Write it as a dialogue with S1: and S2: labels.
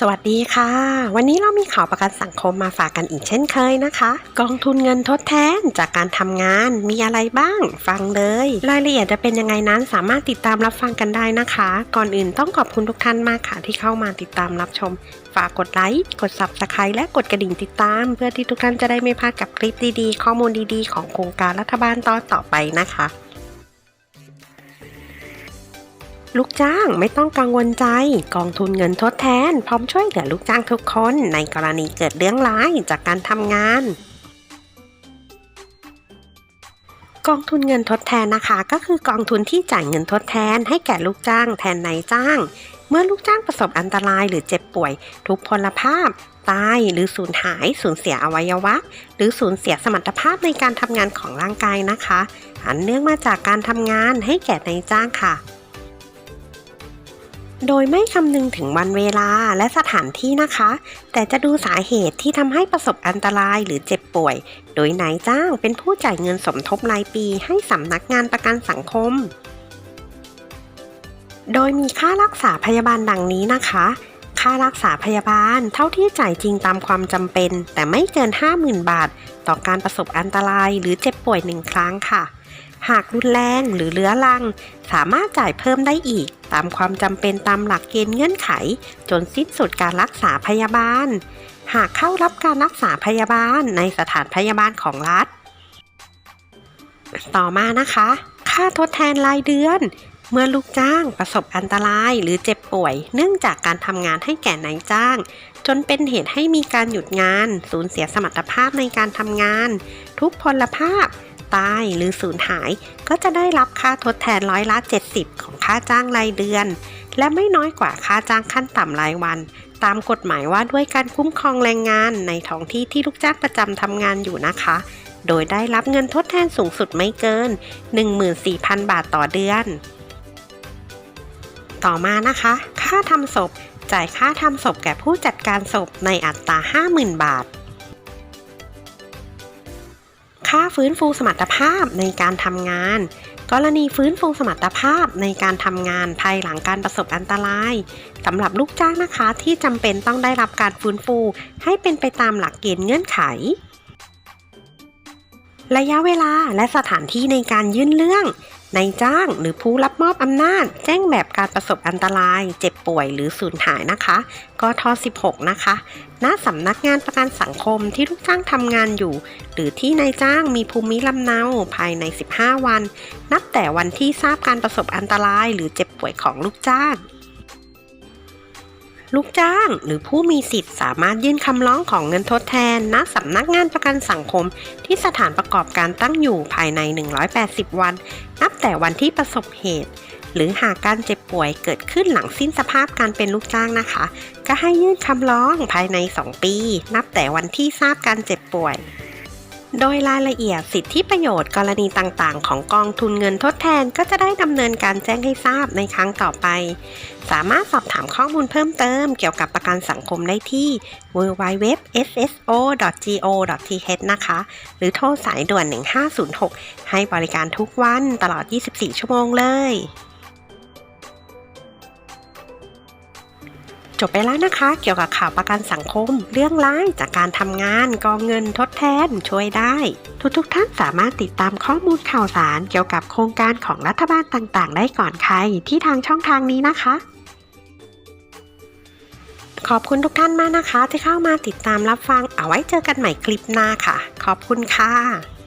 S1: สวัสดีค่ะ วันนี้เรามีข่าวประกันสังคมมาฝากกันอีกเช่นเคยนะคะ กองทุนเงินทดแทนจากการทำงานมีอะไรบ้าง ฟังเลย รายละเอียดจะเป็นยังไงนั้นสามารถติดตามรับฟังกันได้นะคะ ก่อนอื่นต้องขอบคุณทุกท่านมากค่ะที่เข้ามาติดตามรับชม ฝากกดไลค์กด subscribe และกดกระดิ่งติดตาม เพื่อที่ทุกท่านจะได้ไม่พลาดกับคลิปดีๆ ข้อมูลดีๆ ของโครงการรัฐบาลตอนต่อไปนะคะ ลูกจ้างไม่ต้องกังวลใจ กองทุนเงินทดแทน พร้อมช่วยเหลือลูกจ้างทุกคนในกรณีเกิดเรื่องร้ายจากการทำงานกองทุนเงินทดแทนนะคะ ก็คือกองทุนที่จ่ายเงินทดแทนให้แก่ลูกจ้างแทนนายจ้าง เมื่อลูกจ้างประสบอันตรายหรือเจ็บป่วย ทุกพลภาพ ตายหรือสูญหาย สูญเสียอวัยวะ หรือสูญเสียสมรรถภาพในการทำงานของร่างกายนะคะ อันเนื่องมาจากการทำงานให้แก่นายจ้างค่ะ โดยไม่คำนึงถึงวันเวลาและสถานที่นะคะ แต่จะดูสาเหตุที่ทำให้ประสบอันตรายหรือเจ็บป่วย โดยนายจ้างเป็นผู้จ่ายเงินสมทบรายปีให้สำนักงานประกันสังคม โดยมีค่ารักษาพยาบาลดังนี้นะคะ ค่ารักษาพยาบาลเท่าที่จ่ายจริงตามความจำเป็น แต่ไม่เกิน 50,000 บาท ต่อการประสบอันตรายหรือเจ็บป่วยหนึ่งครั้งค่ะ หากรุนแรงหรือเรื้อรัง สามารถจ่ายเพิ่มได้อีก ตามความจำเป็นตามหลักเกณฑ์เงื่อนไข จนสิ้นสุดการรักษาพยาบาล หากเข้ารับการรักษาพยาบาลในสถานพยาบาลของรัฐ ต่อมานะคะ ค่าทดแทนรายเดือน เมื่อลูกจ้างประสบอันตรายหรือเจ็บป่วย เนื่องจากการทำงานให้แก่นายจ้างจนเป็นเหตุให้มีการหยุดงาน สูญเสียสมรรถภาพในการทำงาน ทุกพลภาพ ตายหรือสูญหาย ก็จะได้รับค่าทดแทนร้อยละ 70 ของค่าจ้างรายเดือน และไม่น้อยกว่าค่าจ้างขั้นต่ำรายวัน ตามกฎหมายว่าด้วยการคุ้มครองแรงงานในท้องที่ที่ลูกจ้างประจำทำงานอยู่นะคะ โดยได้รับเงินทดแทนสูงสุดไม่เกิน 14,000 บาทต่อเดือน ต่อมานะคะ ค่าทำศพจ่ายค่าทำศพแก่ผู้จัดการศพในอัตรา 50,000 บาท ค่าฟื้นฟูสมรรถภาพในการทำงาน กรณีฟื้นฟูสมรรถภาพในการทำงานภายหลังการประสบอันตรายสำหรับลูกจ้างนะคะที่จำเป็นต้องได้รับการฟื้นฟู ให้เป็นไปตามหลักเกณฑ์เงื่อนไข ระยะเวลาและสถานที่ในการยื่นเรื่อง นายจ้างหรือผู้รับมอบอำนาจ แจ้งแบบการประสบอันตราย เจ็บป่วยหรือสูญหายนะคะกท16 นะคะณสำนักงานประกันสังคมที่ลูกจ้างทำงานอยู่ หรือที่นายจ้างมีภูมิลำเนาภายใน 15 วัน นับแต่วันที่ทราบการประสบอันตราย หรือเจ็บป่วยของลูกจ้าง ลูกจ้างหรือผู้มีสิทธิ์สามารถยื่นคำร้องของเงินทดแทน ณ สำนักงานประกันสังคม ที่สถานประกอบการตั้งอยู่ภายใน 180 วัน นับแต่วันที่ประสบเหตุ หรือหากการเจ็บป่วยเกิดขึ้นหลังสิ้นสภาพการเป็นลูกจ้างนะคะ ก็ให้ยื่นคำร้องภายใน 2 ปี นับแต่วันที่ทราบการเจ็บป่วย โดยรายละเอียดสิทธิประโยชน์กรณีต่างๆ ของกองทุนเงินทดแทนก็จะได้ดำเนินการแจ้งให้ทราบในครั้งต่อไป สามารถสอบถามข้อมูลเพิ่มเติมเกี่ยวกับประกันสังคมได้ที่ www.sso.go.th นะคะ หรือโทรสายด่วน 1506 ให้บริการทุกวันตลอด 24 ชั่วโมงเลย บไปแล้วนะคะ เกี่ยวกับข่าวประกันสังคม เรื่องร้ายจากการทำงานกองเงินทดแทนช่วยได้ ทุกๆทท่านสามารถติดตามข้อมูลข่าวสารเกี่ยวกับโครงการของรัฐบาลต่างๆ ได้ก่อนใครที่ทางช่องทางนี้นะคะ ขอบคุณทุกท่านมากนะคะ ที่เข้ามาติดตามรับฟังเอาไว้เจอกันใหม่คลิปหน้าค่ะ ขอบคุณค่ะ